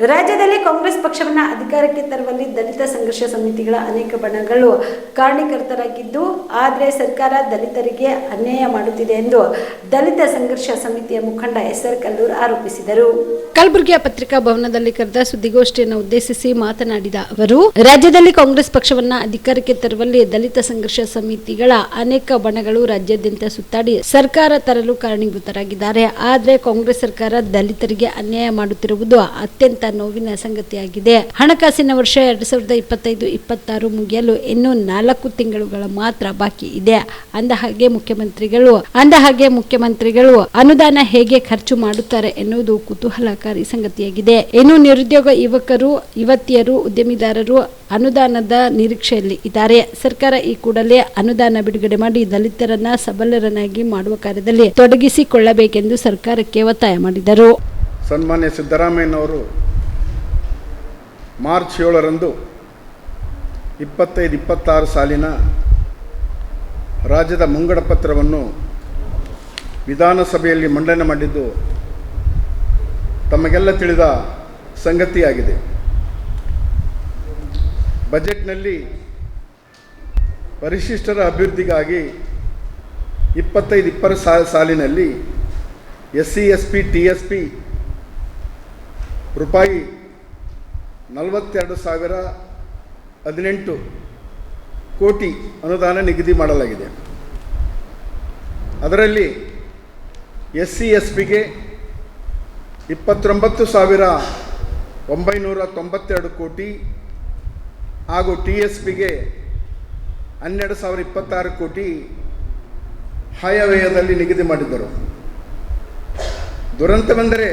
ರಾಜ್ಯದಲ್ಲಿ ಕಾಂಗ್ರೆಸ್ ಪಕ್ಷವನ್ನ ಅಧಿಕಾರಕ್ಕೆ ತರುವಲ್ಲಿ ದಲಿತ ಸಂಘರ್ಷ ಸಮಿತಿಗಳ ಅನೇಕ ಬಣಗಳು ಕಾರಣೀಕರ್ತರಾಗಿದ್ದು, ಆದರೆ ಸರ್ಕಾರ ದಲಿತರಿಗೆ ಅನ್ಯಾಯ ಮಾಡುತ್ತಿದೆ ಎಂದು ದಲಿತ ಸಂಘರ್ಷ ಸಮಿತಿಯ ಮುಖಂಡ ಎಸ್ ಆರ್ ಕಲ್ಲೂರ್ ಆರೋಪಿಸಿದರು. ಕಲಬುರಗಿಯ ಪತ್ರಿಕಾ ಭವನದಲ್ಲಿ ಕರೆದ ಸುದ್ದಿಗೋಷ್ಠಿಯನ್ನು ಉದ್ದೇಶಿಸಿ ಮಾತನಾಡಿದ ಅವರು, ರಾಜ್ಯದಲ್ಲಿ ಕಾಂಗ್ರೆಸ್ ಪಕ್ಷವನ್ನ ಅಧಿಕಾರಕ್ಕೆ ತರುವಲ್ಲಿ ದಲಿತ ಸಂಘರ್ಷ ಸಮಿತಿಗಳ ಅನೇಕ ಬಣಗಳು ರಾಜ್ಯಾದ್ಯಂತ ಸುತ್ತಾಡಿ ಸರ್ಕಾರ ತರಲು ಕಾರಣೀಭೂತರಾಗಿದ್ದಾರೆ. ಆದರೆ ಕಾಂಗ್ರೆಸ್ ಸರ್ಕಾರ ದಲಿತರಿಗೆ ಅನ್ಯಾಯ ಮಾಡುತ್ತಿರುವುದು ಅತ್ಯಂತ ನೋವಿನ ಸಂಗತಿಯಾಗಿದೆ. ಹಣಕಾಸಿನ ವರ್ಷ ಎರಡ್ ಸಾವಿರದ ಇಪ್ಪತ್ತೈದು, ಇಪ್ಪತ್ತಾರು ಮುಗಿಯಲು ಇನ್ನೂ ನಾಲ್ಕು ತಿಂಗಳುಗಳ ಮಾತ್ರ ಬಾಕಿ ಇದೆ. ಅಂದ ಹಾಗೆ ಮುಖ್ಯಮಂತ್ರಿಗಳು, ಅಂದ ಹಾಗೆ ಮುಖ್ಯಮಂತ್ರಿಗಳು, ಅನುದಾನ ಹೇಗೆ ಖರ್ಚು ಮಾಡುತ್ತಾರೆ ಎನ್ನುವುದು ಕುತೂಹಲಕಾರಿ ಸಂಗತಿಯಾಗಿದೆ. ಇನ್ನು ನಿರುದ್ಯೋಗ ಯುವಕರು, ಯುವತಿಯರು, ಉದ್ಯಮಿದಾರರು ಅನುದಾನದ ನಿರೀಕ್ಷೆಯಲ್ಲಿ ಇದ್ದಾರೆ. ಸರ್ಕಾರ ಈ ಕೂಡಲೇ ಅನುದಾನ ಬಿಡುಗಡೆ ಮಾಡಿ ದಲಿತರನ್ನ ಸಬಲರನ್ನಾಗಿ ಮಾಡುವ ಕಾರ್ಯದಲ್ಲಿ ತೊಡಗಿಸಿಕೊಳ್ಳಬೇಕೆಂದು ಸರ್ಕಾರಕ್ಕೆ ಒತ್ತಾಯ ಮಾಡಿದರು. ಸನ್ಮಾನ್ಯ ಸಿದ್ದರಾಮಯ್ಯನವರು ಮಾರ್ಚ್ ಏಳರಂದು ಇಪ್ಪತ್ತೈದು, ಇಪ್ಪತ್ತಾರು ಸಾಲಿನ ರಾಜ್ಯದ ಮುಂಗಡ ಪತ್ರವನ್ನು ವಿಧಾನಸಭೆಯಲ್ಲಿ ಮಂಡನೆ ಮಾಡಿದ್ದು ತಮಗೆಲ್ಲ ತಿಳಿದ ಸಂಗತಿಯಾಗಿದೆ. ಬಜೆಟ್ನಲ್ಲಿ ಪರಿಶಿಷ್ಟರ ಅಭಿವೃದ್ಧಿಗಾಗಿ ಇಪ್ಪತ್ತೈದು ಇಪ್ಪತ್ತು ಸಾ, ಸಾಲಿನಲ್ಲಿ S C S P T, S P ರೂಪಾಯಿ ನಲವತ್ತೆರಡು ಸಾವಿರ ಹದಿನೆಂಟು ಕೋಟಿ ಅನುದಾನ ನಿಗದಿ ಮಾಡಲಾಗಿದೆ. ಅದರಲ್ಲಿ ಎಸ್ ಸಿ ಎಸ್ ಪಿಗೆ ಇಪ್ಪತ್ತೊಂಬತ್ತು ಸಾವಿರ ಒಂಬೈನೂರ ತೊಂಬತ್ತೆರಡು ಕೋಟಿ ಹಾಗೂ ಟಿ ಎಸ್ ಪಿಗೆ ಹನ್ನೆರಡು ಸಾವಿರ ಇಪ್ಪತ್ತಾರು ಕೋಟಿ ಆಯವ್ಯಯದಲ್ಲಿ ನಿಗದಿ ಮಾಡಿದ್ದರು. ದುರಂತವೆಂದರೆ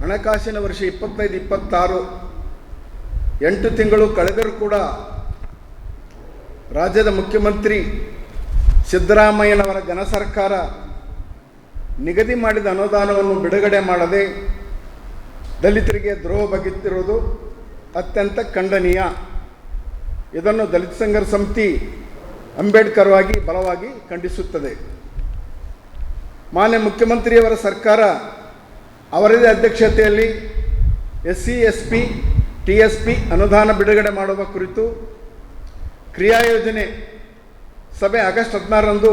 ಹಣಕಾಸಿನ ವರ್ಷ ಇಪ್ಪತ್ತೈದು, ಇಪ್ಪತ್ತಾರು ಎಂಟು ತಿಂಗಳು ಕಳೆದರೂ ಕೂಡ ರಾಜ್ಯದ ಮುಖ್ಯಮಂತ್ರಿ ಸಿದ್ದರಾಮಯ್ಯನವರ ಜನ ಸರ್ಕಾರ ನಿಗದಿ ಮಾಡಿದ ಅನುದಾನವನ್ನು ಬಿಡುಗಡೆ ಮಾಡದೆ ದಲಿತರಿಗೆ ದ್ರೋಹ ಬಗೆಯುತ್ತಿರುವುದು ಅತ್ಯಂತ ಖಂಡನೀಯ. ಇದನ್ನು ದಲಿತ ಸಂಘರ್ಷ ಸಮಿತಿ ಅಂಬೇಡ್ಕರ್ವಾಗಿ ಬಲವಾಗಿ ಖಂಡಿಸುತ್ತದೆ. ಮಾನ್ಯ ಮುಖ್ಯಮಂತ್ರಿಯವರ ಸರ್ಕಾರ ಅವರದೇ ಅಧ್ಯಕ್ಷತೆಯಲ್ಲಿ S C S P T P ಅನುದಾನ ಬಿಡುಗಡೆ ಮಾಡುವ ಕುರಿತು ಕ್ರಿಯಾ ಯೋಜನೆ ಸಭೆ ಆಗಸ್ಟ್ ಹದಿನಾರರಂದು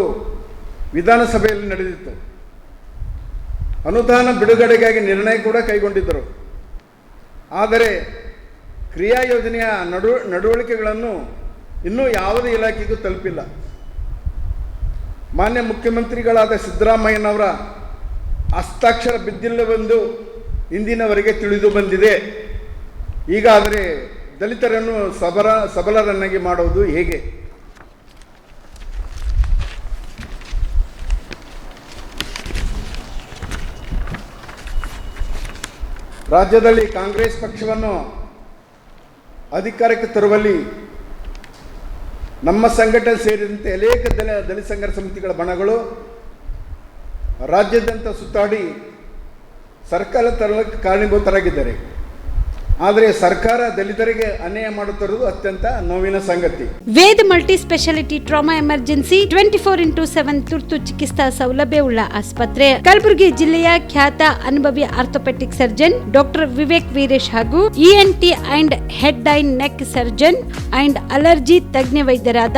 ವಿಧಾನಸಭೆಯಲ್ಲಿ ನಡೆದಿತ್ತು. ಅನುದಾನ ಬಿಡುಗಡೆಗಾಗಿ ನಿರ್ಣಯ ಕೂಡ ಕೈಗೊಂಡಿದ್ದರು. ಆದರೆ ಕ್ರಿಯಾ ಯೋಜನೆಯ ನಡು ನಡವಳಿಕೆಗಳನ್ನು ಇನ್ನೂ ಯಾವುದೇ ಇಲಾಖೆಗೂ ತಲುಪಿಲ್ಲ. ಮಾನ್ಯ ಮುಖ್ಯಮಂತ್ರಿಗಳಾದ ಸಿದ್ದರಾಮಯ್ಯನವರ ಹಸ್ತಾಕ್ಷರ ಬಿದ್ದಿಲ್ಲವೆಂದು ಇಂದಿನವರೆಗೆ ತಿಳಿದು ಬಂದಿದೆ. ಈಗಾದರೆ ದಲಿತರನ್ನು ಸಬಲ ಸಬಲರನ್ನಾಗಿ ಮಾಡುವುದು ಹೇಗೆ? ರಾಜ್ಯದಲ್ಲಿ ಕಾಂಗ್ರೆಸ್ ಪಕ್ಷವನ್ನು ಅಧಿಕಾರಕ್ಕೆ ತರುವಲ್ಲಿ ನಮ್ಮ ಸಂಘಟನೆ ಸೇರಿದಂತೆ ಅನೇಕ ದಲ, ದಲಿತ ಸಂಘರ್ಷ ಸಮಿತಿಗಳ ಬಣಗಳು ರಾಜ್ಯಾದ್ಯಂತ ಸುತ್ತಾಡಿ ಸರ್ಕಾರ ತರಲಿಕ್ಕೆ ಕಾರಣೀಭೂತರಾಗಿದ್ದಾರೆ. ಆದರೆ ಸರ್ಕಾರ ದಲಿತರಿಗೆ ಅನ್ಯಾಯ ಮಾಡುತ್ತಿರುವುದು ಅತ್ಯಂತ ನೋವಿನ ಸಂಗತಿ. Veda multi specialty trauma emergency twenty four into seven ತುರ್ತು ಚಿಕಿತ್ಸಾ ಸೌಲಭ್ಯವುಳ್ಳ ಆಸ್ಪತ್ರೆ. ಕಲಬುರಗಿ ಜಿಲ್ಲೆಯ ಖ್ಯಾತ ಅನುಭವಿ orthopaedic surgeon doctor Vivek Veeresh ಹಾಗೂ ENT and head and neck surgeon and allergy ತಜ್ಞ ವೈದ್ಯರಾದ